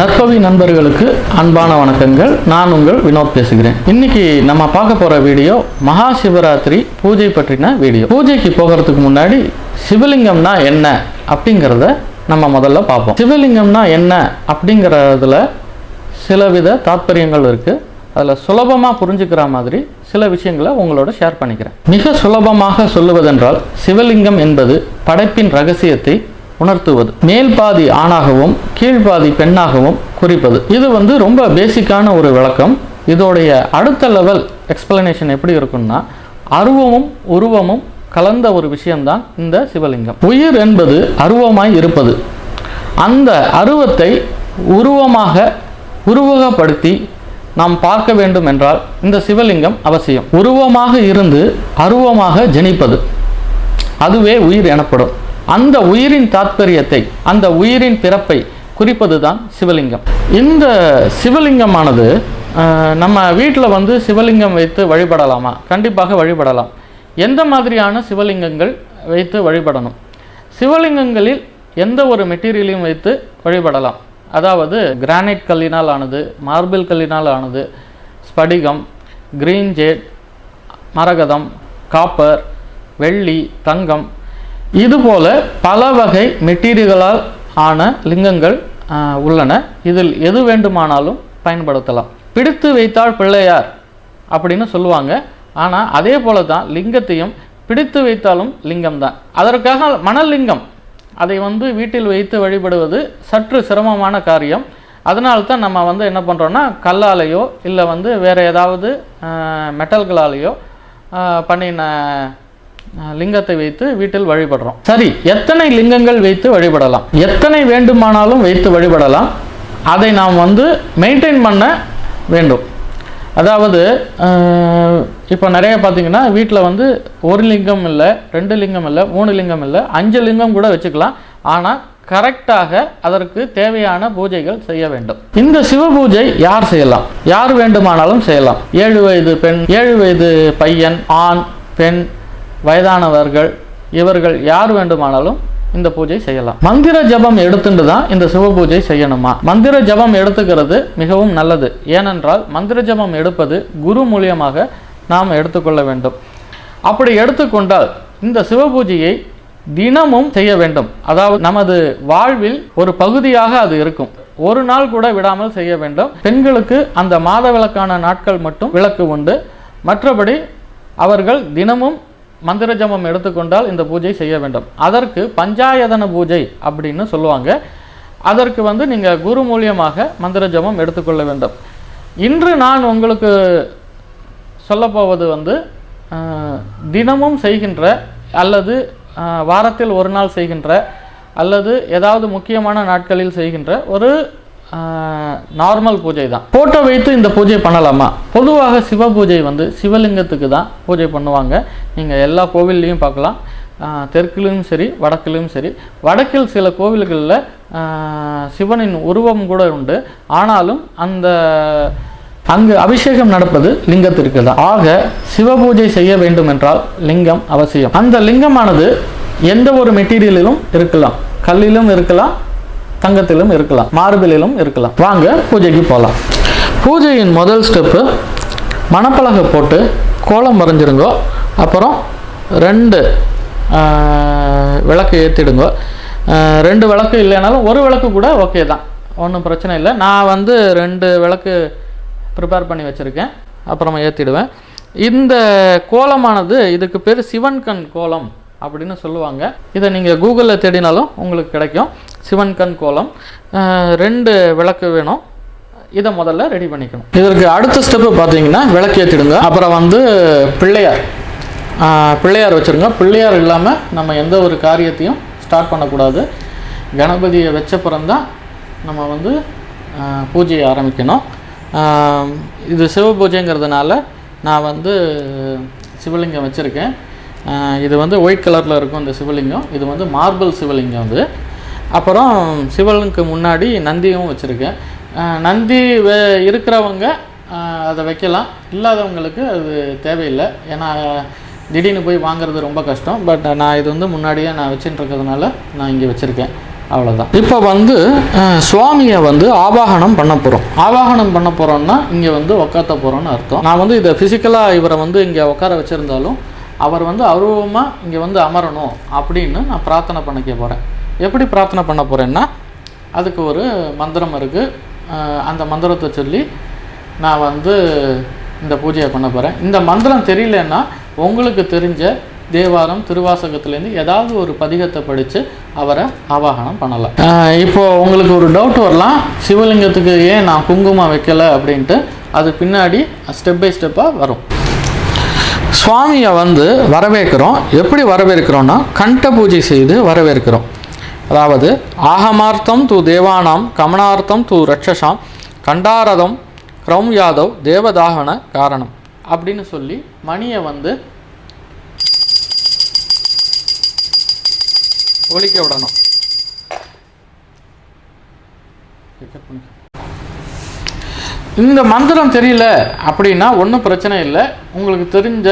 நற்பவி நண்பர்களுக்கு அன்பான வணக்கங்கள். நான் உங்கள் வினோத் பேசுகிறேன். இன்னைக்கு நம்ம பார்க்க போற வீடியோ மகா சிவராத்திரி பூஜை பற்றின வீடியோ. பூஜைக்கு போகிறதுக்கு முன்னாடி சிவலிங்கம்னா என்ன அப்படிங்கிறத நம்ம முதல்ல பார்ப்போம். சிவலிங்கம்னா என்ன அப்படிங்கிறதுல சிலவித தாத்பரியங்கள் இருக்கு. அதில் சுலபமாக புரிஞ்சுக்கிற மாதிரி சில விஷயங்களை உங்களோட ஷேர் பண்ணிக்கிறேன். மிக சுலபமாக சொல்லுவதென்றால் சிவலிங்கம் என்பது படைப்பின் ரகசியத்தை உணர்த்துவது. மேல் பாதி ஆணாகவும் கீழ்பாதி பெண்ணாகவும் குறிப்பது. இது வந்து ரொம்ப பேசிக்கான ஒரு விளக்கம். இதோடைய அடுத்த லெவல் எக்ஸ்பிளனேஷன் எப்படி இருக்கும்னா அருவமும் உருவமும் கலந்த ஒரு விஷயம்தான் இந்த சிவலிங்கம். உயிர் என்பது அருவமாய் இருப்பது. அந்த அருவத்தை உருவமாக உருவகப்படுத்தி நாம் பார்க்க வேண்டும் என்றால் இந்த சிவலிங்கம் அவசியம். உருவமாக இருந்து அருவமாக ஜனிப்பது. அதுவே உயிர் எனப்படும். அந்த உயிரின் தாத்பரியத்தை அந்த உயிரின் பிறப்பை குறிப்பது தான் சிவலிங்கம். இந்த சிவலிங்கமானது நம்ம வீட்டில் வந்து சிவலிங்கம் வைத்து வழிபடலாமா? கண்டிப்பாக வழிபடலாம். எந்த மாதிரியான சிவலிங்கங்கள் வைத்து வழிபடணும்? சிவலிங்கங்களில் எந்த ஒரு மெட்டீரியலையும் வைத்து வழிபடலாம். அதாவது கிரானைட் கல்லினால் ஆனது மார்பிள் கல்லினால் ஆனது ஸ்படிகம் கிரீன் ஜேட் மரகதம் காப்பர் வெள்ளி தங்கம் இதுபோல பல வகை மெட்டீரியல்களால் ஆன லிங்கங்கள் உள்ளன. இதில் எது வேண்டுமானாலும் பயன்படுத்தலாம். பிடித்து வைத்தால் பிள்ளையார் அப்படின்னு சொல்லுவாங்க. ஆனால் அதே போல தான் லிங்கத்தையும் பிடித்து வைத்தாலும் லிங்கம் தான் அதற்காக மணலிங்கம் அதை வந்து வீட்டில் வைத்து வழிபடுவது சற்று சிரமமான காரியம். அதனால தான் நம்ம வந்து என்ன பண்ணுறோன்னா கல்லாலேயோ இல்லை வந்து வேறு ஏதாவது மெட்டல்களாலேயோ பண்ணின லிங்கத்தை வைத்து வீட்டில் வழிபடுறோம். சரி எத்தனை லிங்கங்கள் வைத்து வழிபடலாம்? எத்தனை வேண்டுமானாலும் வைத்து வழிபடலாம்? அதை நாம் வந்து மெயின்டைன் பண்ண வேண்டும். அதாவது இப்போ நிறைய பார்த்தீங்கன்னா வீட்டில் வந்து ஒரு லிங்கம் இல்லை ரெண்டு லிங்கம் இல்லை மூணு லிங்கம் இல்லை அஞ்சு லிங்கம் கூட வச்சுக்கலாம். ஆனால் கரெக்டாக அதற்கு தேவையான பூஜைகள் செய்ய வேண்டும். இந்த சிவ பூஜை யார் செய்யலாம்? யார் வேண்டுமானாலும் செய்யலாம். ஏழு வயது பெண் ஏழு வயது பையன் ஆண் பெண் வயதானவர்கள் இவர்கள் யார் வேண்டுமானாலும் இந்த பூஜை செய்யலாம். மந்திர ஜபம் எடுத்துட்டு தான் இந்த சிவ பூஜை செய்யணுமா? மந்திர ஜபம் எடுத்துக்கிறது மிகவும் நல்லது. ஏனென்றால் மந்திர ஜபம் எடுப்பது குரு மூலியமாக நாம் எடுத்துக்கொள்ள வேண்டும். அப்படி எடுத்துக்கொண்டால் இந்த சிவ பூஜையை தினமும் செய்ய வேண்டும். அதாவது நமது வாழ்வில் ஒரு பகுதியாக அது இருக்கும். ஒரு நாள் கூட விடாமல் செய்ய வேண்டும். பெண்களுக்கு அந்த மாத விளக்கான நாட்கள் மட்டும் விளக்கு உண்டு. மற்றபடி அவர்கள் தினமும் மந்திர ஜபம் எடுத்துக்கொண்டால் இந்த பூஜை செய்ய வேண்டும். அதற்கு பஞ்சாயதன பூஜை அப்படின்னு சொல்லுவாங்க. அதற்கு வந்து நீங்கள் குரு மூலியமாக மந்திர ஜபம் எடுத்துக்கொள்ள வேண்டும். இன்று நான் உங்களுக்கு சொல்லப்போவது வந்து தினமும் செய்கின்ற அல்லது வாரத்தில் ஒரு நாள் செய்கின்ற அல்லது ஏதாவது முக்கியமான நாட்களில் செய்கின்ற ஒரு நார்மல் பூஜை தான். போட்டோ வைத்து இந்த பூஜை பண்ணலாமா? பொதுவாக சிவ பூஜை வந்து சிவலிங்கத்துக்கு தான் பூஜை பண்ணுவாங்க. நீங்கள் எல்லா கோவில்லையும் பார்க்கலாம். தெற்குலையும் சரி வடக்குலையும் சரி. வடக்கில் சில கோவில்களில் சிவனின் உருவம் கூட உண்டு. ஆனாலும் அந்த அங்கு அபிஷேகம் நடப்பது லிங்கத்திற்கு தான். ஆக சிவ பூஜை செய்ய வேண்டும் என்றால் லிங்கம் அவசியம். அந்த லிங்கமானது எந்த ஒரு மெட்டீரியலிலும் இருக்கலாம். கல்லிலும் இருக்கலாம் தங்கத்திலும் இருக்கலாம் மார்பிலும் இருக்கலாம். வாங்க பூஜைக்கு போகலாம் பூஜையின் முதல் ஸ்டெப்பு மணப்பலகை போட்டு கோலம் வரைஞ்சிருங்க. அப்புறம் ரெண்டு விளக்கு ஏற்றிடுங்க ரெண்டு விளக்கு இல்லைனாலும் ஒரு விளக்கு கூட ஓகே தான். ஒன்றும் பிரச்சனை இல்லை. நான் வந்து ரெண்டு விளக்கு ப்ரிப்பேர் பண்ணி வச்சுருக்கேன். அப்புறமா ஏற்றிடுவேன் இந்த கோலமானது இதுக்கு பேர் சிவன் கண் கோலம் அப்படின்னு சொல்லுவாங்க. இதை நீங்கள் கூகுளில் தேடினாலும் உங்களுக்கு கிடைக்கும். சிவன் கண் கோலம். ரெண்டு விளக்கு வேணும். இதை முதல்ல ரெடி பண்ணிக்கணும். இதற்கு அடுத்த ஸ்டெப்பு பார்த்தீங்கன்னா விளக்கு ஏற்றிடுங்க அப்புறம் வந்து பிள்ளையார். பிள்ளையார் வச்சுருங்க. பிள்ளையார் இல்லாமல் நம்ம எந்த ஒரு காரியத்தையும் ஸ்டார்ட் பண்ணக்கூடாது. கணபதியை வச்ச பிறந்தான் நம்ம வந்து பூஜையை ஆரம்பிக்கணும். இது சிவ பூஜைங்கிறதுனால நான் வந்து சிவலிங்கம் வச்சுருக்கேன். இது வந்து ஒயிட் கலரில் இருக்கும் இந்த சிவலிங்கம். இது வந்து மார்பிள் சிவலிங்கம் அது. அப்புறம் சிவனுக்கு முன்னாடி நந்தியும் வச்சுருக்கேன். நந்தி வே இருக்கிறவங்க அதை வைக்கலாம். இல்லாதவங்களுக்கு அது தேவையில்லை. ஏன்னா திடீர்னு போய் வாங்குறது ரொம்ப கஷ்டம். பட் நான் இது வந்து முன்னாடியே நான் வச்சுட்டு இருக்கிறதுனால நான் இங்கே வச்சுருக்கேன். அவ்வளோதான் இப்போ வந்து சுவாமியை வந்து ஆவாகனம் பண்ண போகிறோம் ஆவாகனம் பண்ண போகிறோம்னா இங்கே வந்து உக்காத்த போகிறோன்னு அர்த்தம். நான் வந்து இதை ஃபிசிக்கலாக இவரை வந்து இங்கே உட்கார வச்சுருந்தாலும் அவர் வந்து அருவமாக இங்கே வந்து அமரணும் அப்படின்னு நான் பிரார்த்தனை பண்ணிக்க போகிறேன் எப்படி பிரார்த்தனை பண்ண போகிறேன்னா அதுக்கு ஒரு மந்திரம் இருக்குது அந்த மந்திரத்தை சொல்லி நான் வந்து இந்த பூஜையை பண்ண போகிறேன் இந்த மந்திரம் தெரியலன்னா உங்களுக்கு தெரிஞ்ச தேவாரம் திருவாசகத்துலேருந்து ஏதாவது ஒரு பதிகத்தை படித்து அவரை ஆவாகனம் பண்ணலாம். இப்போது இப்போ உங்களுக்கு ஒரு டவுட் வரலாம். சிவலிங்கத்துக்கு ஏன் நான் குங்குமம் வைக்கலை அப்படின்ட்டு அது பின்னாடி ஸ்டெப் பை ஸ்டெப்பாக வரும். சுவாமியை வந்து வரவேற்கிறோம். எப்படி வரவேற்கிறோன்னா கண்ட பூஜை செய்து வரவேற்கிறோம். அதாவது ஆகமார்த்தம் து தேவானாம் கமனார்த்தம் து ரட்சசாம் கண்டாரதம் க்ரௌம் யாதவ் தேவதாகன காரணம். அப்படின்னு சொல்லி மணியை வந்து ஒழிக்க விடணும். இந்த மந்திரம் தெரியல அப்படின்னா ஒன்றும் பிரச்சனை இல்லை. உங்களுக்கு தெரிஞ்ச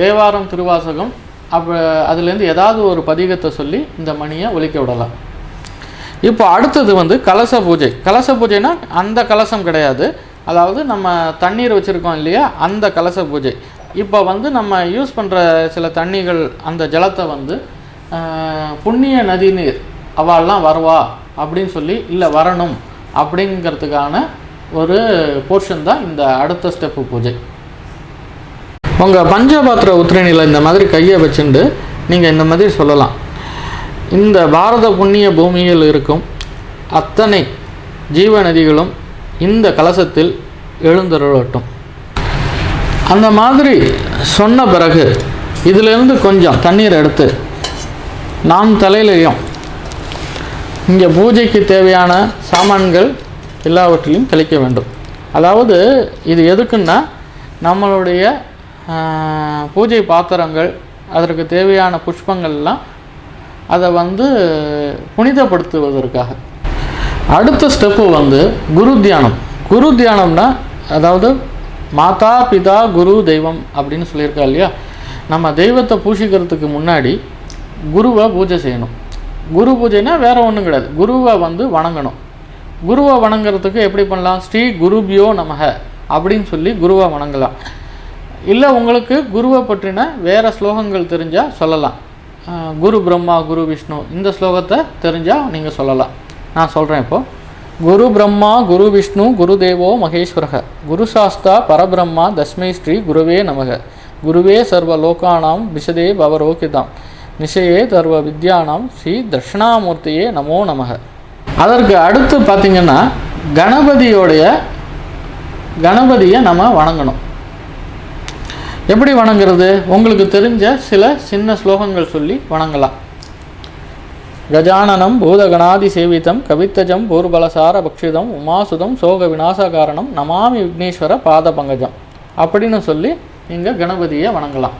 தேவாரம் திருவாசகம் அப்போ அதுலேருந்து ஏதாவது ஒரு பதிகத்தை சொல்லி இந்த மணியை ஒழிக்க விடலாம். இப்போ அடுத்தது வந்து கலச பூஜை. கலச பூஜைனா அந்த கலசம் கிடையாது. அதாவது நம்ம தண்ணீர் வச்சுருக்கோம் இல்லையா? அந்த கலச பூஜை. இப்போ வந்து நம்ம யூஸ் பண்ணுற சில தண்ணிகள் அந்த ஜலத்தை வந்து புண்ணிய நதி நீர் அவள்லாம் வருவா அப்படின்னு சொல்லி இல்லை வரணும் அப்படிங்கிறதுக்கான ஒரு போர்ஷன் தான் இந்த அடுத்த ஸ்டெப்பு பூஜை. உங்கள் பஞ்சபாத்திர உத்திரணியில் இந்த மாதிரி கையை வச்சுண்டு நீங்கள் இந்த மாதிரி சொல்லலாம். இந்த பாரத புண்ணிய பூமியில் இருக்கும் அத்தனை ஜீவ நதிகளும் இந்த கலசத்தில் எழுந்தருளட்டும். அந்த மாதிரி சொன்ன பிறகு இதிலிருந்து கொஞ்சம் தண்ணீர் எடுத்து நாம் தலையிலையும் இங்கே பூஜைக்கு தேவையான சாமான்கள் எல்லாவற்றிலையும் தெளிக்க வேண்டும். அதாவது இது எதுக்குன்னா நம்மளுடைய பூஜை பாத்திரங்கள் அதற்கு தேவையான புஷ்பங்கள்லாம் அதை வந்து புனிதப்படுத்துவதற்காக. அடுத்த ஸ்டெப்பு வந்து குரு தியானம். குரு தியானம்னா அதாவது மாதா பிதா குரு தெய்வம் அப்படின்னு சொல்லியிருக்கா இல்லையா? நம்ம தெய்வத்தை பூசிக்கிறதுக்கு முன்னாடி குருவை பூஜை செய்யணும். குரு பூஜைனா வேற ஒன்றும் கிடையாது. குருவை வந்து வணங்கணும். குருவை வணங்குறதுக்கு எப்படி பண்ணலாம்? ஸ்ரீ குருபியோ நமக அப்படின்னு சொல்லி குருவை வணங்கலாம். இல்லை உங்களுக்கு குருவை பற்றின வேறு ஸ்லோகங்கள் தெரிஞ்சால் சொல்லலாம். குரு பிரம்மா குரு விஷ்ணு இந்த ஸ்லோகத்தை தெரிஞ்சால் நீங்கள் சொல்லலாம். நான் சொல்கிறேன் இப்போது குரு பிரம்மா குரு விஷ்ணு குரு தேவோ மகேஸ்வரக. குரு சாஸ்தா பரபிரம்மா தஸ்மை ஸ்ரீ குருவே நமக. குருவே சர்வ லோகானாம் விஷதே பவரோகிதாம். நிஷயே சர்வ வித்யானாம் ஸ்ரீ தட்சிணாமூர்த்தியே நமோ நமக. அதற்கு அடுத்து பார்த்திங்கன்னா கணபதியோடைய கணபதியை நம்ம வணங்கணும். எப்படி வணங்குறது? உங்களுக்கு தெரிஞ்ச சில சின்ன ஸ்லோகங்கள் சொல்லி வணங்கலாம். கஜானனம் பூதகணாதி சேவிதம் கவித்தஜம் பூர்பலசார பக்ஷிதம் உமாசுதம் சோக விநாசகாரணம் நமாமி விக்னேஸ்வர பாத பங்கஜம் அப்படின்னு சொல்லி நீங்கள் கணபதியை வணங்கலாம்.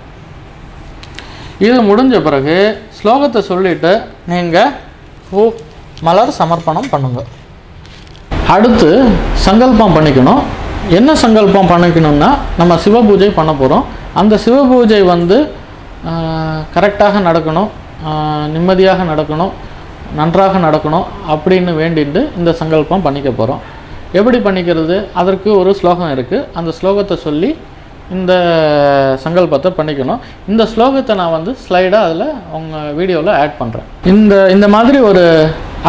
இது முடிஞ்ச பிறகு ஸ்லோகத்தை சொல்லிட்டு நீங்கள் பூ மலர் சமர்ப்பணம் பண்ணுங்க. அடுத்து சங்கல்பம் பண்ணிக்கணும். என்ன சங்கல்பம் பண்ணிக்கணும்னா நம்ம சிவ பூஜை பண்ண போகிறோம் அந்த சிவ பூஜை வந்து கரெக்டாக நடக்கணும் நிம்மதியாக நடக்கணும் நன்றாக நடக்கணும் அப்படின்னு வேண்டிட்டு இந்த சங்கல்பம் பண்ணிக்க போகிறோம் எப்படி பண்ணிக்கிறது? அதற்கு ஒரு ஸ்லோகம் இருக்குது அந்த ஸ்லோகத்தை சொல்லி இந்த சங்கல்பத்தை பண்ணிக்கணும். இந்த ஸ்லோகத்தை நான் வந்து ஸ்லைடாக அதில் உங்கள் வீடியோவில் ஆட் பண்ணுறேன் இந்த இந்த மாதிரி ஒரு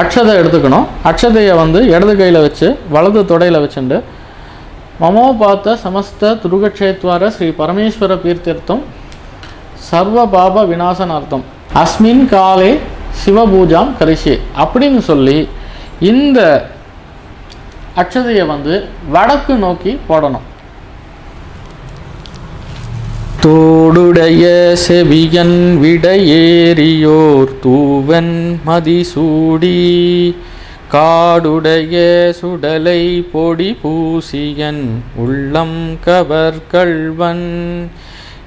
அக்ஷதை எடுத்துக்கணும். அக்ஷதையை வந்து இடது கையில் வச்சு வலது தொடையில் வச்சுண்டு மமோபாத்த சமஸ்த துருகக்ஷேத்வார ஸ்ரீ பரமேஸ்வர தீர்த்தம் சர்வபாப விநாசனார்த்தம். அஸ்மின் காலே சிவபூஜாம் கரிஷே அப்படின்னு சொல்லி இந்த அச்சதையை வந்து வடக்கு நோக்கி போடணும். தோடுடைய செவியன் விடையேறியோர் தூவன் மதிசூடி. காடுடைய சுடலை பொடி பூசியன் உள்ளம் கவர் கள்வன்.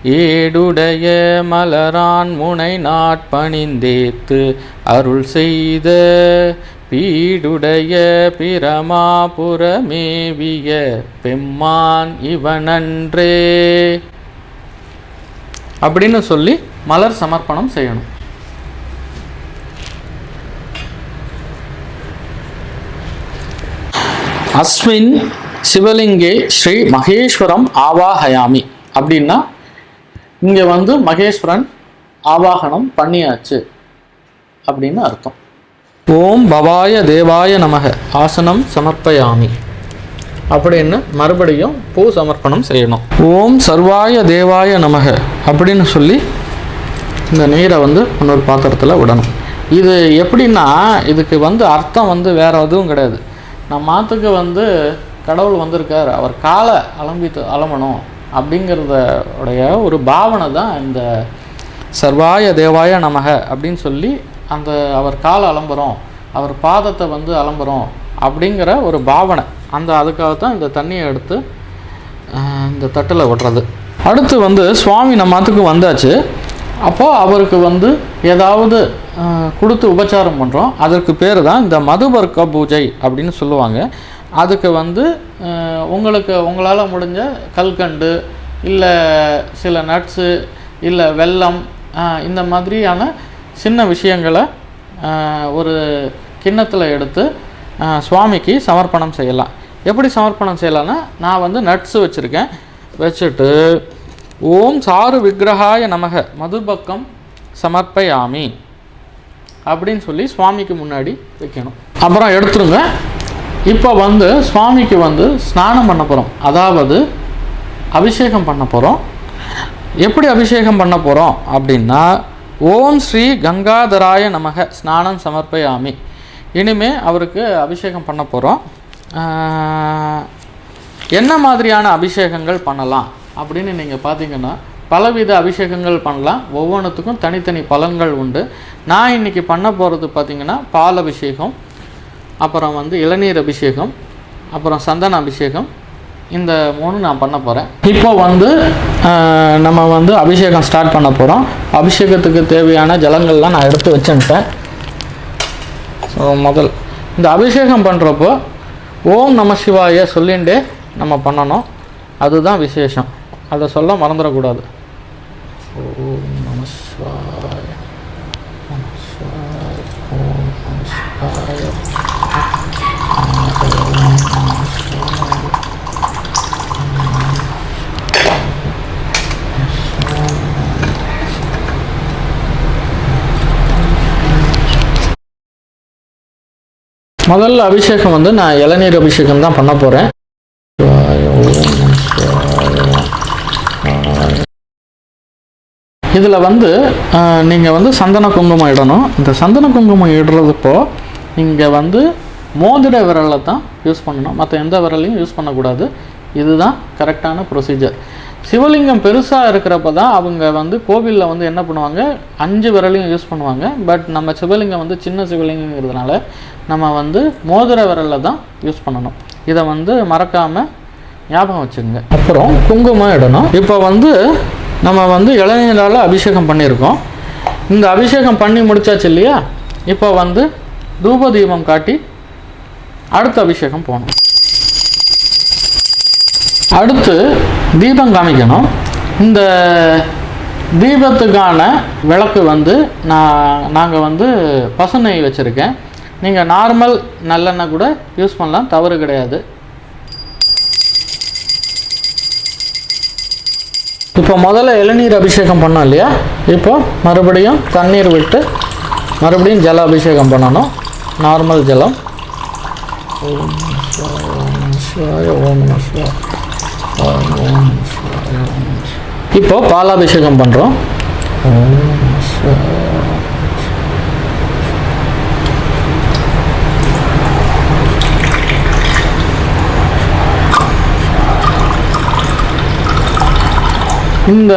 ஏடுடைய மலரான் முனை நாட்பணிந்தேத்து அருள் செய்த பீடுடைய பிரமாபுரமேவிய பெம்மான் இவனன்றே. அப்படின்னு சொல்லி மலர் சமர்ப்பணம் செய்யணும். அஸ்மின் சிவலிங்கே ஸ்ரீ மகேஸ்வரம் ஆவாஹயாமி அப்படின்னா இங்கே வந்து மகேஸ்வரன் ஆவாகனம் பண்ணியாச்சு அப்படின்னு அர்த்தம். ஓம் பவாய தேவாய நமக ஆசனம் சமர்ப்பயாமி. அப்படின்னு மறுபடியும் பூ சமர்ப்பணம் செய்யணும். ஓம் சர்வாய தேவாய நமக அப்படின்னு சொல்லி இந்த நீரை வந்து இன்னொரு பாத்திரத்தில் விடணும். இது எப்படின்னா இதுக்கு வந்து அர்த்தம் வந்து வேற எதுவும் கிடையாது. நம்ம மாத்துக்கு வந்து கடவுள் வந்திருக்கார். அவர் காலை அலம்பித்து அலம்பணும் அப்படிங்கிறத உடைய ஒரு பாவனை தான் இந்த சர்வாய தேவாய நமக அப்படின்னு சொல்லி அந்த அவர் காலை அலம்புறோம் அவர் பாதத்தை வந்து அலம்புறோம் அப்படிங்கிற ஒரு பாவனை. அந்த அதுக்காக தான் இந்த தண்ணியை எடுத்து இந்த தட்டில் விடுறது அடுத்து வந்து சுவாமி நம்மத்துக்கு வந்தாச்சு. அப்போது அவருக்கு வந்து ஏதாவது கொடுத்து உபச்சாரம் பண்ணுறோம் அதற்கு பேர் தான் இந்த மதுபர்க்க பூஜை அப்படின்னு சொல்லுவாங்க. அதுக்கு வந்து உங்களுக்கு உங்களால் முடிஞ்ச கல்கண்டு இல்லை சில நட்ஸு இல்லை வெல்லம் இந்த மாதிரியான சின்ன விஷயங்களை ஒரு கிண்ணத்தில் எடுத்து சுவாமிக்கு சமர்ப்பணம் செய்யலாம். எப்படி சமர்ப்பணம் செய்யலான்னா நான் வந்து நட்ஸு வச்சுருக்கேன். வச்சுட்டு ஓம் சாரு விக்கிரகாய நமக மதுபக்கம் சமர்ப்பயாமி. அப்படின்னு சொல்லி சுவாமிக்கு முன்னாடி வைக்கணும். அப்புறம் எடுத்துருங்க. இப்போ வந்து சுவாமிக்கு வந்து ஸ்நானம் பண்ண போகிறோம் அதாவது அபிஷேகம் பண்ண போகிறோம் எப்படி அபிஷேகம் பண்ண போகிறோம் அப்படின்னா ஓம் ஸ்ரீ கங்காதராய நமக ஸ்நானம் சமர்ப்பயாமி. இனிமே அவருக்கு அபிஷேகம் பண்ண போகிறோம் என்ன மாதிரியான அபிஷேகங்கள் பண்ணலாம்? அப்படின்னு நீங்கள் பார்த்தீங்கன்னா பலவித அபிஷேகங்கள் பண்ணலாம். ஒவ்வொன்றுத்துக்கும் தனித்தனி பலன்கள் உண்டு. நான் இன்னைக்கு பண்ண போகிறது பார்த்திங்கன்னா பால் அபிஷேகம் அப்புறம் வந்து இளநீர் அபிஷேகம் அப்புறம் சந்தன அபிஷேகம். இந்த மூணு நான் பண்ண போகிறேன் இப்போ வந்து நம்ம வந்து அபிஷேகம் ஸ்டார்ட் பண்ண போகிறோம் அபிஷேகத்துக்கு தேவையான ஜலங்கள்லாம் நான் எடுத்து வச்சுட்டேன். ஸோ முதல் இந்த அபிஷேகம் பண்ணுறப்போ ஓம் நம சிவாய சொல்லிண்டே நம்ம பண்ணணும். அதுதான் விசேஷம். அதை சொல்ல மறந்துடக்கூடாது ஓம் ஓம் முதல்ல அபிஷேகம் வந்து நான் இளநீர் அபிஷேகம் தான் பண்ண போகிறேன் இதில் வந்து நீங்கள் வந்து சந்தன குங்குமம் இடணும். இந்த சந்தன குங்குமம் இடுறதுப்போ நீங்கள் வந்து மோதிர விரலை தான் யூஸ் பண்ணணும். மற்ற எந்த விரலையும் யூஸ் பண்ணக்கூடாது. இதுதான் கரெக்டான ப்ரொசீஜர் சிவலிங்கம் பெருசாக இருக்கிறப்ப தான் அவங்க வந்து கோவிலில் வந்து என்ன பண்ணுவாங்க? அஞ்சு விரலையும் யூஸ் பண்ணுவாங்க. பட் நம்ம சிவலிங்கம் வந்து சின்ன சிவலிங்கங்கிறதுனால நம்ம வந்து மோதிர விரலில் தான் யூஸ் பண்ணணும். இதை வந்து மறக்காமல் ஞாபகம் வச்சுருங்க அப்புறம் குங்குமம் இடணும். இப்போ வந்து நம்ம வந்து இளநீரால் அபிஷேகம் பண்ணியிருக்கோம். இந்த அபிஷேகம் பண்ணி முடிச்சாச்சு இல்லையா? இப்போ வந்து தூப தீபம் காட்டி அடுத்த அபிஷேகம் போகணும். அடுத்து தீபம் காமிக்கணும். இந்த தீபத்துக்கான விளக்கு வந்து நான் நாங்கள் வந்து பசுநெய் வச்சுருக்கேன். நீங்கள் நார்மல் நல்லெண்ணெய் கூட யூஸ் பண்ணலாம் தவறு கிடையாது. இப்போ முதல்ல இளநீர் அபிஷேகம் பண்ணோம் இல்லையா? இப்போ மறுபடியும் தண்ணீர் விட்டு மறுபடியும் ஜல அபிஷேகம் பண்ணணும். நார்மல் ஜலம். ஓம் ஓம் ஓம் இப்போ பாலாபிஷேகம் பண்ணுறோம் ஓம் நம சிவாய. இந்த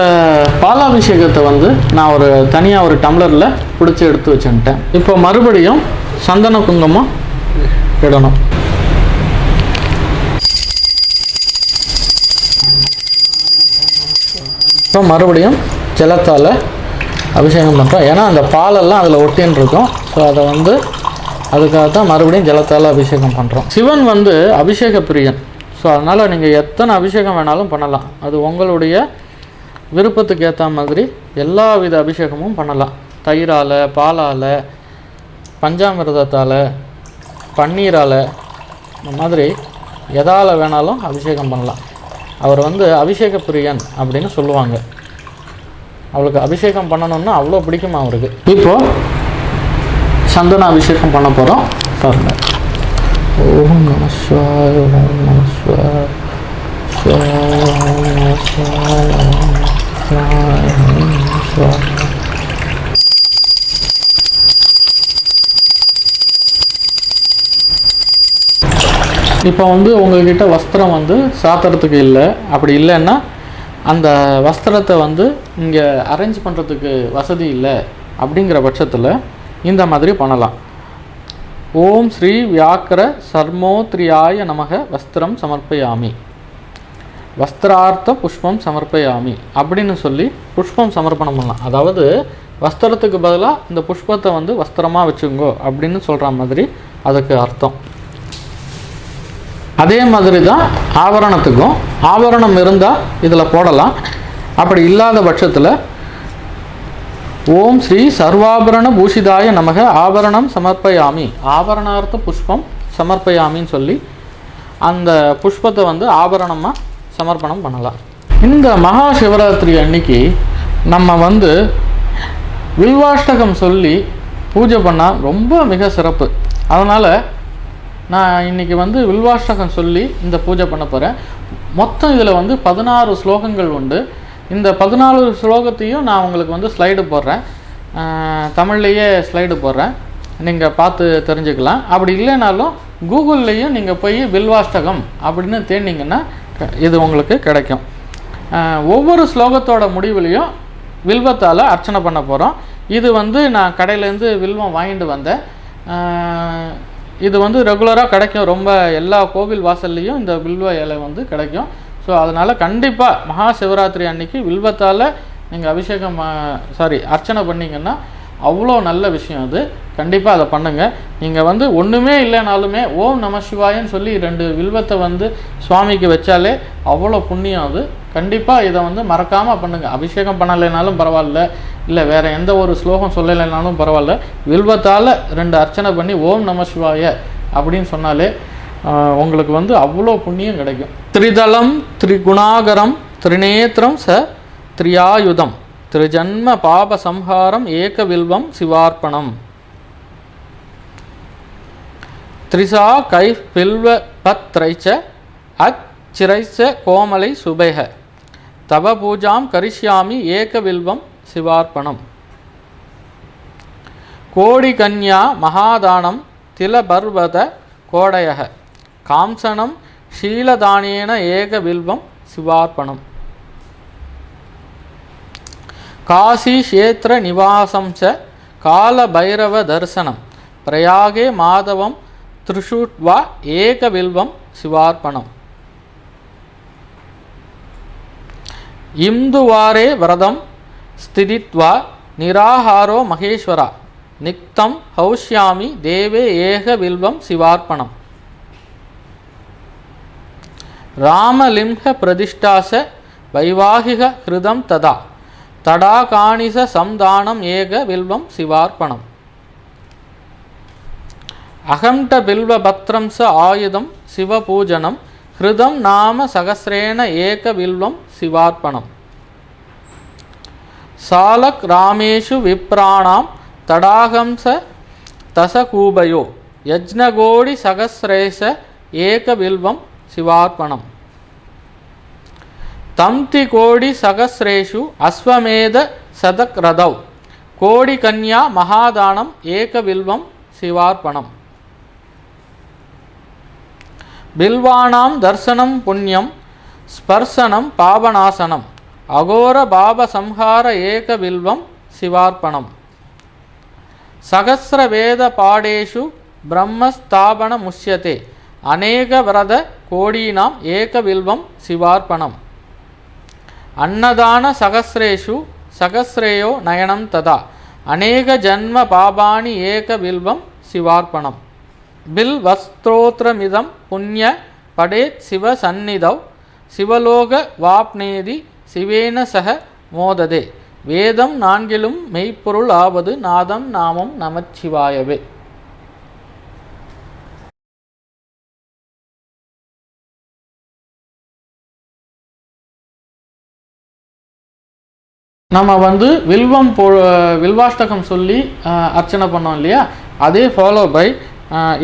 பாலாபிஷேகத்தை வந்து நான் ஒரு தனியாக ஒரு டம்ளரில் பிடிச்சி எடுத்து வச்சுட்டேன் இப்போ மறுபடியும் சந்தன குங்குமம் இடணும். இப்போ மறுபடியும் ஜலத்தால் அபிஷேகம் பண்ணுறோம் ஏன்னா அந்த பாலெல்லாம் அதில் ஒட்டின்னு இருக்கும். ஸோ அதை வந்து அதுக்காக தான் மறுபடியும் ஜலத்தால் அபிஷேகம் பண்ணுறோம் சிவன் வந்து அபிஷேக பிரியன் ஸோ அதனால் நீங்கள் எத்தனை அபிஷேகம் வேணாலும் பண்ணலாம். அது உங்களுடைய விருப்பத்துக்கு ஏற்ற மாதிரி எல்லா வித அபிஷேகமும் பண்ணலாம். தயிரால் பாலால் பஞ்சாமிரதத்தால் பன்னீரால் இந்த மாதிரி எதால் வேணாலும் அபிஷேகம் பண்ணலாம். அவர் வந்து அபிஷேக பிரியன் அப்படின்னு சொல்லுவாங்க. அவளுக்கு அபிஷேகம் பண்ணணும்னா அவ்வளோ பிடிக்குமா அவருக்கு? இப்போது சந்தன அபிஷேகம் பண்ண போகிறோம் பாருங்க. ஓம் நம ஓம் நம சிவாய சிவாய ஓம் நம சிவாய ஓம் நம சிவாய ஓம் நம சிவாய இப்போ வந்து உங்ககிட்ட வஸ்திரம் வந்து சாத்துறதுக்கு இல்லை. அப்படி இல்லைன்னா அந்த வஸ்திரத்தை வந்து இங்கே அரேஞ்ச் பண்ணுறதுக்கு வசதி இல்லை. அப்படிங்கிற பட்சத்தில் இந்த மாதிரி பண்ணலாம். ஓம் ஸ்ரீ வியாக்கர சர்மோத்ரியாய நமக வஸ்திரம் சமர்ப்பயாமி. வஸ்திரார்த்த புஷ்பம் சமர்ப்பயாமி அப்படின்னு சொல்லி புஷ்பம் சமர்ப்பணம் பண்ணலாம். அதாவது வஸ்திரத்துக்கு பதிலாக இந்த புஷ்பத்தை வந்து வஸ்திரமாக வச்சுங்கோ அப்படின்னு சொல்கிற மாதிரி அதுக்கு அர்த்தம். அதே மாதிரி தான் ஆவரணத்துக்கும் ஆபரணம் இருந்தால் இதில் போடலாம். அப்படி இல்லாத பட்சத்தில் ஓம் ஸ்ரீ சர்வாபரண பூஷிதாய நமக ஆபரணம் சமர்ப்பயாமி. ஆபரணார்த்த புஷ்பம் சமர்ப்பயாமின்னு சொல்லி அந்த புஷ்பத்தை வந்து ஆபரணமாக சமர்ப்பணம் பண்ணலாம். இந்த மகா சிவராத்திரி அன்னைக்கு நம்ம வந்து வில்வாஷ்டகம் சொல்லி பூஜை பண்ணால் ரொம்ப மிக சிறப்பு. அதனால் நான் இன்னைக்கு வந்து வில்வாஷ்டகம் சொல்லி இந்த பூஜை பண்ண போகிறேன் மொத்தம் இதில் வந்து பதினாறு ஸ்லோகங்கள் உண்டு. இந்த பதினாலு ஸ்லோகத்தையும் நான் உங்களுக்கு வந்து ஸ்லைடு போடுறேன். தமிழ்லேயே ஸ்லைடு போடுறேன். நீங்கள் பார்த்து தெரிஞ்சுக்கலாம். அப்படி இல்லைனாலும் கூகுள்லேயும் நீங்கள் போய் வில்வாஷ்டகம் அப்படின்னு தேடினீங்கன்னா க- இது உங்களுக்கு கிடைக்கும். ஒவ்வொரு ஸ்லோகத்தோட முடிவுலையும் வில்வத்தால் அர்ச்சனை பண்ண போகிறோம் இது வந்து நான் கடையிலேருந்து வில்வம் வாங்கிட்டு வந்தேன். இது வந்து ரெகுலராக கிடைக்கும். ரொம்ப எல்லா கோவில் வாசல்லையும் இந்த வில்வ இலை வந்து கிடைக்கும். ஸோ அதனால் கண்டிப்பாக மகா சிவராத்திரி அன்னைக்கு வில்வத்தால் நீங்கள் அபிஷேகம் சாரி அர்ச்சனை பண்ணிங்கன்னா அவ்வளோ நல்ல விஷயம் அது. கண்டிப்பாக அதை பண்ணுங்கள் நீங்கள் வந்து ஒன்றுமே இல்லைனாலுமே ஓம் நம சிவாயன்னு சொல்லி ரெண்டு வில்வத்தை வந்து சுவாமிக்கு வச்சாலே அவ்வளோ புண்ணியம் அது. கண்டிப்பாக இதை வந்து மறக்காமல் பண்ணுங்கள் அபிஷேகம் பண்ணலைனாலும் பரவாயில்ல. இல்லை வேறு எந்த ஒரு ஸ்லோகம் சொல்லலைனாலும் பரவாயில்ல. வில்வத்தால் ரெண்டு அர்ச்சனை பண்ணி ஓம் நம சிவாய அப்படின்னு சொன்னாலே உங்களுக்கு வந்து அவ்வளோ புண்ணியம் கிடைக்கும். திரிதலம் திரிகுணாகரம் திரிநேத்திரம் ச திரியாயுதம். திருஜன்ம பாப சம்ஹாரம் ஏக வில்வம் சிவார்ப்பணம். த்ரிசா கை பில்வ பத்ரைச்ச அச்சிரைச்ச கோமலை சுபேக. தவ பூஜாம் கரிஷ்யாமி ஏக வில்வம் சிவார்ப்பணம். கோடி கன்யா மகாதானம் திலபர்வத கோடயக. காம்சனம் ஷீலதானேன ஏக வில்வம் சிவார்ப்பணம். காசி கஷேத்திர நிவாசம் ச காலபைரவ தரிசனம். பிரயாகே மாதவம் திரிஷூட்வா ஏக வில்வம் சிவார்ப்பணம். இந்துவாரே விரதம் ஸ்திதித்வா நிராகாரோ மகேஸ்வரா. நிக்தம் ஹௌஷ்யாமி தேவே ஏக வில்வம் சிவார்ப்பணம். ராமலிங்க பிரதிஷ்டாச வைவாகிக ஹிருதம் ததா. தடாகாணிச சம்தானம் ஏக வில்வம் சிவார்ப்பணம். அகம்ட பில்வ பத்ரம் ச ஆயுதம் சிவபூஜனம் ஹிருதம் நாம சகசிரேண ஏக வில்வம் சிவார்ப்பணம். சாலக் ராமேஷு விப்ராணாம் தடாகம்ச தசகூபயோ யஜ்னகோடி சகசிரேச ஏக வில்வம் சிவார்ப்பணம். தம்தி கோடி சகசிரேஷு அஸ்வமேத சதக் ரதவ் கோடி கன்யா மகாதானம் ஏக வில்வம் சிவார்ப்பணம். பில்வானாம் தர்சனம் புண்ணியம் ஸ்பர்சனம் பாபநாசனம் அகோர பாப சம்ஹார ஏக வில்வம் சிவார்ப்பணம். சகசிர வேத பாடேஷு பிரம்மஸ்தாபன முஷ்யத்தே அநேக விரத கோடீனாம் ஏக வில்வம் சிவார்ப்பணம். அன்னதான சகசிரேஷு சகசிரேயோ நயனம் ததா. அநேக ஜன்ம பாபாணி ஏக வில்வம் சிவார்ப்பணம். பில் வஸ்திரோத்திரமிதம் புண்ணிய படேத் சிவ சந்நிதௌ. சிவலோக வாப்னேதி சிவேன சக மோததே. வேதம் நான்கிலும் மெய்ப்பொருள் ஆவது நாதம் நாமம் நமச்சிவாயவே. நம்ம வந்து வில்வம் போ வில்வாஷ்டகம் சொல்லி அர்ச்சனை பண்ணோம் இல்லையா? அதே ஃபாலோ பை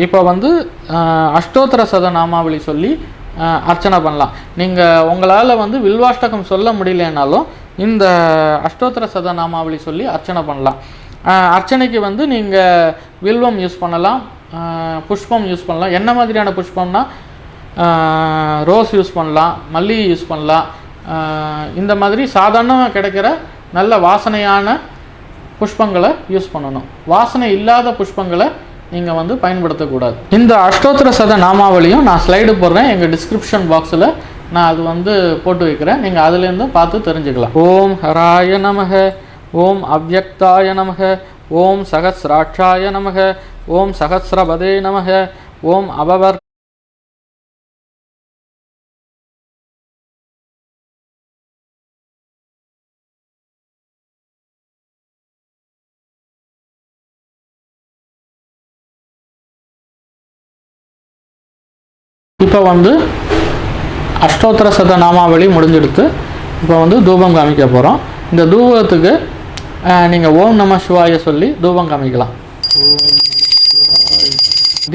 இப்போ வந்து அஷ்டோத்தர சத நாமாவளி சொல்லி அர்ச்சனை பண்ணலாம். நீங்கள் உங்களால் வந்து வில்வாஷ்டகம் சொல்ல முடியலனாலும் இந்த அஷ்டோத்திர சத நாமாவளி சொல்லி அர்ச்சனை பண்ணலாம். அர்ச்சனைக்கு வந்து நீங்கள் வில்வம் யூஸ் பண்ணலாம் புஷ்பம் யூஸ் பண்ணலாம். என்ன மாதிரியான புஷ்பம்னா ரோஸ் யூஸ் பண்ணலாம் மல்லிகை யூஸ் பண்ணலாம். இந்த மாதிரி சாதாரணமாக கிடைக்கிற நல்ல வாசனையான புஷ்பங்களை யூஸ் பண்ணணும். வாசனை இல்லாத புஷ்பங்களை நீங்கள் வந்து பயன்படுத்தக்கூடாது. இந்த அஷ்டோத்திர சத நாமாவளியும் நான் ஸ்லைடு போடுறேன். எங்கள் டிஸ்கிரிப்ஷன் பாக்ஸில் நான் அது வந்து போட்டு வைக்கிறேன். நீங்கள் அதுலேருந்து பார்த்து தெரிஞ்சுக்கலாம். ஓம் ஹராய நமக ஓம் அவ்யக்தாய நமக ஓம் சகசிராட்சாய நமக ஓம் சகசிரபதே நமக ஓம் அபவர் இப்போ வந்து அஷ்டோத்தர சத நாமாவளி முடிஞ்செடுத்து. இப்போ வந்து தூபம் காமிக்க போகிறோம் இந்த தூபத்துக்கு நீங்கள் ஓம் நம சிவாய சொல்லி தூபம் காமிக்கலாம். நம.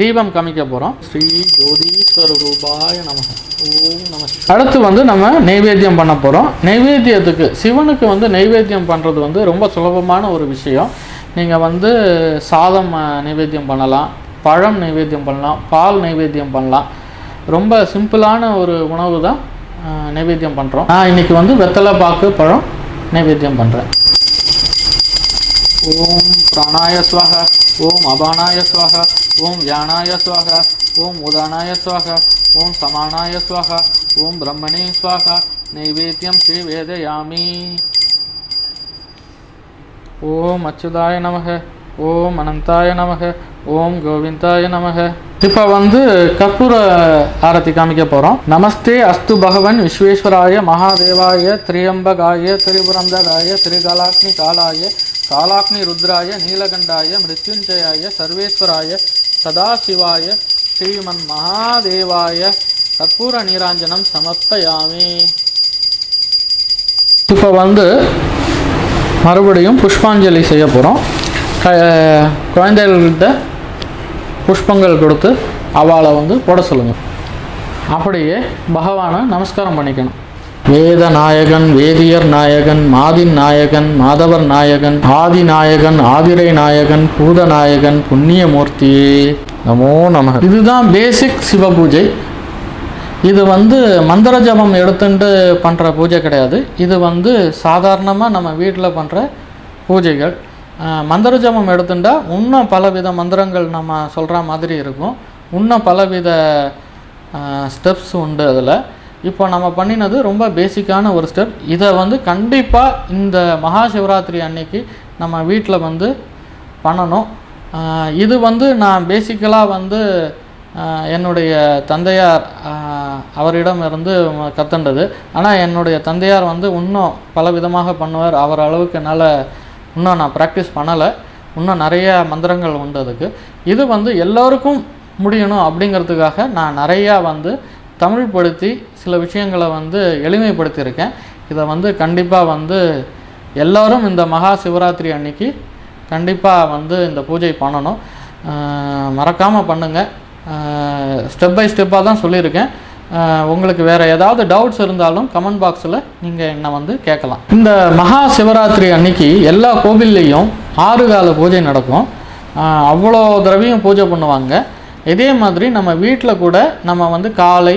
தீபம் காமிக்க போகிறோம் ஸ்ரீ ஜோதீஸ்வர ரூபாய நமக ஓம் நம. அடுத்து வந்து நம்ம நெய்வேத்தியம் பண்ண போகிறோம் நெய்வேத்தியத்துக்கு சிவனுக்கு வந்து நெய்வேத்தியம் பண்ணுறது வந்து ரொம்ப சுலபமான ஒரு விஷயம். நீங்கள் வந்து சாதம் நைவேத்தியம் பண்ணலாம். பழம் நைவேத்தியம் பண்ணலாம். பால் நைவேத்தியம் பண்ணலாம். ரொம்ப சிம்பிளான ஒரு உணவு தான் நைவேத்தியம் பண்ணுறோம் நான் இன்னைக்கு வந்து வெத்தலை பாக்கு பழம் நைவேத்தியம் பண்ணுறேன் ஓம் பிராணாய ஸ்வாக ஓம் அபானாய ஸ்வாக ஓம் வியானாய ஸ்வாக ஓம் உதானாய ஸ்வாக ஓம் சமானாய ஸ்வாக ஓம் பிரம்மணே ஸ்வாக நைவேத்தியம் ஸ்ரீ வேதயாமி. ஓம் அச்சுதாய நமக ஓம் அனந்தாய நமக ஓம் கோவிந்தாய நமக. இப்போ வந்து கற்பூர ஆரத்தி காமிக்க போகிறோம் நமஸ்தே அஸ்து பகவன் விஸ்வேஸ்வராய மகாதேவாய திரியம்பகாய திரிபுரந்தகாய திரிகாலாக்னி காலாய காலாக்னி ருத்ராய நீலகண்டாய மிருத்யுஞ்சயாய சர்வேஸ்வராய சதாசிவாய ஸ்ரீமன் மகாதேவாய கற்பூர நீராஞ்சனம் சமர்ப்பயாமி. இப்போ வந்து மறுபடியும் புஷ்பாஞ்சலி செய்ய போகிறோம் குழந்தைகள்கிட்ட புஷ்பங்கள் கொடுத்து அவளை வந்து போட சொல்லுங்கள் அப்படியே பகவானை நமஸ்காரம் பண்ணிக்கணும். வேத நாயகன் வேதியர் நாயகன் மாதின் நாயகன் மாதவர் நாயகன் ஆதி நாயகன் ஆதிரை நாயகன் பூத நாயகன் புண்ணியமூர்த்தியே நமோ நமக. இதுதான் பேசிக் சிவ பூஜை. இது வந்து மந்திர ஜபம் எடுத்துட்டு பண்ணுற பூஜை கிடையாது. இது வந்து சாதாரணமாக நம்ம வீட்டில் பண்ணுற பூஜைகள். மந்திர ஜபம் எடுத்துட்டா இன்னும் பலவித மந்திரங்கள் நம்ம சொல்கிற மாதிரி இருக்கும். இன்னும் பலவித ஸ்டெப்ஸ் உண்டு அதில். இப்போ நம்ம பண்ணினது ரொம்ப பேசிக்கான ஒரு ஸ்டெப் இதை வந்து கண்டிப்பாக இந்த மகா சிவராத்திரி அன்னைக்கு நம்ம வீட்டில் வந்து பண்ணணும். இது வந்து நான் பேசிக்கலாக வந்து என்னுடைய தந்தையார் அவரிடம் இருந்து கத்துண்டது. ஆனால் என்னுடைய தந்தையார் வந்து இன்னும் பல விதமாக பண்ணுவார். அவர் அளவுக்கு என்னால் இன்னும் நான் ப்ராக்டிஸ் பண்ணலை. இன்னும் நிறைய மந்திரங்கள் உண்டு அதுக்கு. இது வந்து எல்லோருக்கும் முடியணும் அப்படிங்கிறதுக்காக நான் நிறையா வந்து தமிழ்படுத்தி சில விஷயங்களை வந்து எளிமைப்படுத்தியிருக்கேன். இதை வந்து கண்டிப்பாக வந்து எல்லோரும் இந்த மகா சிவராத்திரி அன்னைக்கு கண்டிப்பாக வந்து இந்த பூஜை பண்ணணும். மறக்காமல் பண்ணுங்கள் ஸ்டெப் பை ஸ்டெப்பாக தான் சொல்லியிருக்கேன். உங்களுக்கு வேறு ஏதாவது டவுட்ஸ் இருந்தாலும் கமெண்ட் பாக்ஸில் நீங்கள் என்னை வந்து கேட்கலாம். இந்த மகா சிவராத்திரி அன்னைக்கு எல்லா கோவில்லையும் ஆறு கால பூஜை நடக்கும். அவ்வளோ தடவையும் பூஜை பண்ணுவாங்க. இதே மாதிரி நம்ம வீட்டில் கூட நம்ம வந்து காலை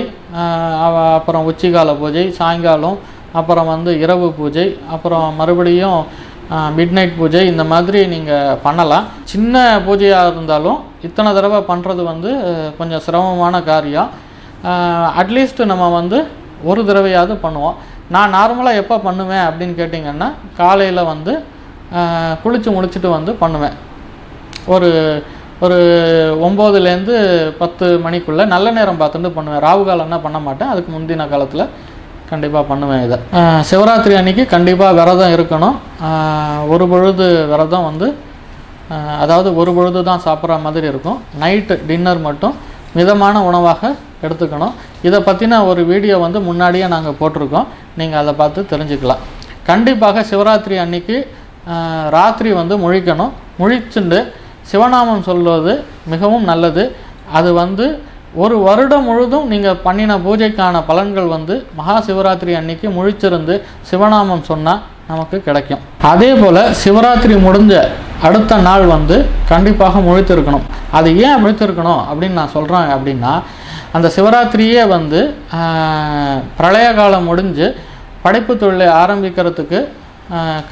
அப்புறம் உச்சிகால பூஜை சாயங்காலம் அப்புறம் வந்து இரவு பூஜை அப்புறம் மறுபடியும் மிட் நைட் பூஜை இந்த மாதிரி நீங்கள் பண்ணலாம். சின்ன பூஜையாக இருந்தாலும் இத்தனை தடவை பண்ணுறது வந்து கொஞ்சம் சிரமமான காரியம். அட்லீஸ்ட் நம்ம வந்து ஒரு தடவையாவது பண்ணுவோம். நான் நார்மலாக எப்போ பண்ணுவேன் அப்படின்னு கேட்டிங்கன்னா காலையில் வந்து குளித்து முடிச்சுட்டு வந்து பண்ணுவேன். ஒரு ஒரு ஒம்போதுலேருந்து பத்து மணிக்குள்ளே நல்ல நேரம் பார்த்துட்டு பண்ணுவேன். ராகு காலம்னா பண்ண மாட்டேன். அதுக்கு முந்தின காலத்தில் கண்டிப்பாக பண்ணுவேன் இதை. சிவராத்திரி அன்னைக்கு கண்டிப்பாக விரதம் இருக்கணும். ஒரு பொழுது விரதம் வந்து அதாவது ஒரு பொழுது தான் சாப்பிட்ற மாதிரி இருக்கும். நைட்டு டின்னர் மட்டும் மிதமான உணவாக எடுத்துக்கணும். இதை பற்றின ஒரு வீடியோ வந்து முன்னாடியே நாங்கள் போட்டிருக்கோம். நீங்கள் அதை பார்த்து தெரிஞ்சுக்கலாம். கண்டிப்பாக சிவராத்திரி அன்னைக்கு ராத்திரி வந்து முழிக்கணும். முழிச்சுண்டு சிவநாமம் சொல்வது மிகவும் நல்லது. அது வந்து ஒரு வருடம் முழுதும் நீங்கள் பண்ணின பூஜைக்கான பலன்கள் வந்து மகா சிவராத்திரி அன்னைக்கு முழிச்சிருந்து சிவநாமம் சொன்னால் நமக்கு கிடைக்கும். அதே போல் சிவராத்திரி முடிஞ்ச அடுத்த நாள் வந்து கண்டிப்பாக முழித்திருக்கணும். அது ஏன் முழித்திருக்கணும் அப்படின்னு நான் சொல்கிறேன் அப்படின்னா அந்த சிவராத்திரியே வந்து பிரளய காலம் முடிஞ்சு படைப்பு தொழிலை ஆரம்பிக்கிறதுக்கு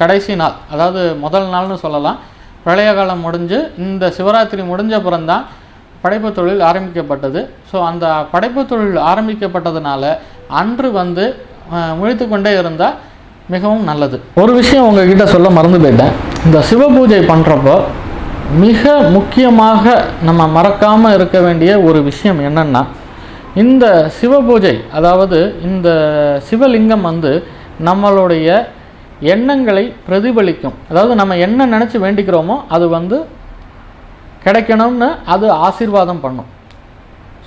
கடைசி நாள் அதாவது முதல் நாள்னு சொல்லலாம். பிரளய காலம் முடிஞ்சு இந்த சிவராத்திரி முடிஞ்ச பிறந்தான் படைப்பு தொழில் ஆரம்பிக்கப்பட்டது. ஸோ அந்த படைப்பு தொழில் ஆரம்பிக்கப்பட்டதுனால அன்று வந்து முழித்து கொண்டே இருந்தால் மிகவும் நல்லது. ஒரு விஷயம் உங்ககிட்ட சொல்ல மறந்து போயிட்டேன். இந்த சிவ பூஜை பண்ணுறப்போ மிக முக்கியமாக நம்ம மறக்காமல் இருக்க வேண்டிய ஒரு விஷயம் என்னென்னா இந்த சிவ பூஜை அதாவது இந்த சிவலிங்கம் வந்து நம்மளுடைய எண்ணங்களை பிரதிபலிக்கும். அதாவது நம்ம என்ன நினச்சி வேண்டிக்கிறோமோ அது வந்து கிடைக்கணும்னு அது ஆசீர்வாதம் பண்ணும்.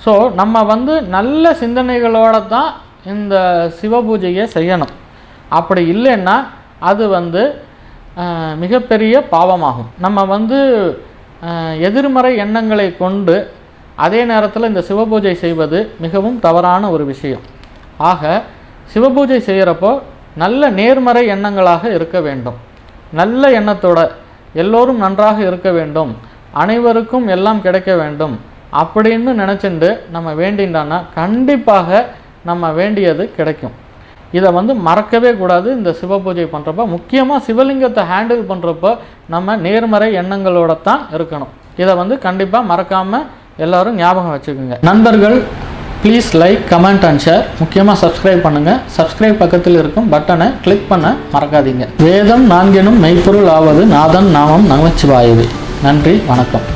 ஸோ நம்ம வந்து நல்ல சிந்தனைகளோடு தான் இந்த சிவ பூஜையை செய்யணும். அப்படி இல்லைன்னா அது வந்து மிகப்பெரிய பாவமாகும். நம்ம வந்து எதிர்மறை எண்ணங்களை கொண்டு அதே நேரத்தில் இந்த சிவபூஜை செய்வது மிகவும் தவறான ஒரு விஷயம். ஆக சிவபூஜை செய்கிறப்போ நல்ல நேர்மறை எண்ணங்களாக இருக்க வேண்டும். நல்ல எண்ணத்தோட எல்லோரும் நன்றாக இருக்க வேண்டும். அனைவருக்கும் எல்லாம் கிடைக்க வேண்டும். அப்படின்னு நினச்சிண்டு நம்ம வேண்டின்றான்னா கண்டிப்பாக நம்ம வேண்டியது கிடைக்கும். இதை வந்து மறக்கவே கூடாது. இந்த சிவ பூஜை பண்ணுறப்ப முக்கியமாக சிவலிங்கத்தை ஹேண்டில் பண்ணுறப்போ நம்ம நேர்மறை எண்ணங்களோட தான் இருக்கணும். இதை வந்து கண்டிப்பாக மறக்காமல் எல்லோரும் ஞாபகம் வச்சுக்கோங்க. நண்பர்கள் please like comment and share முக்கியமாக சப்ஸ்கிரைப் பண்ணுங்கள் சப்ஸ்கிரைப் பக்கத்தில் இருக்கும் பட்டனை கிளிக் பண்ண மறக்காதீங்க. வேதம் நான்கெனும் மெய்ப்பொருள் ஆவது நாதன் நாமம் நமச்சிவாயது நன்றி வணக்கம்.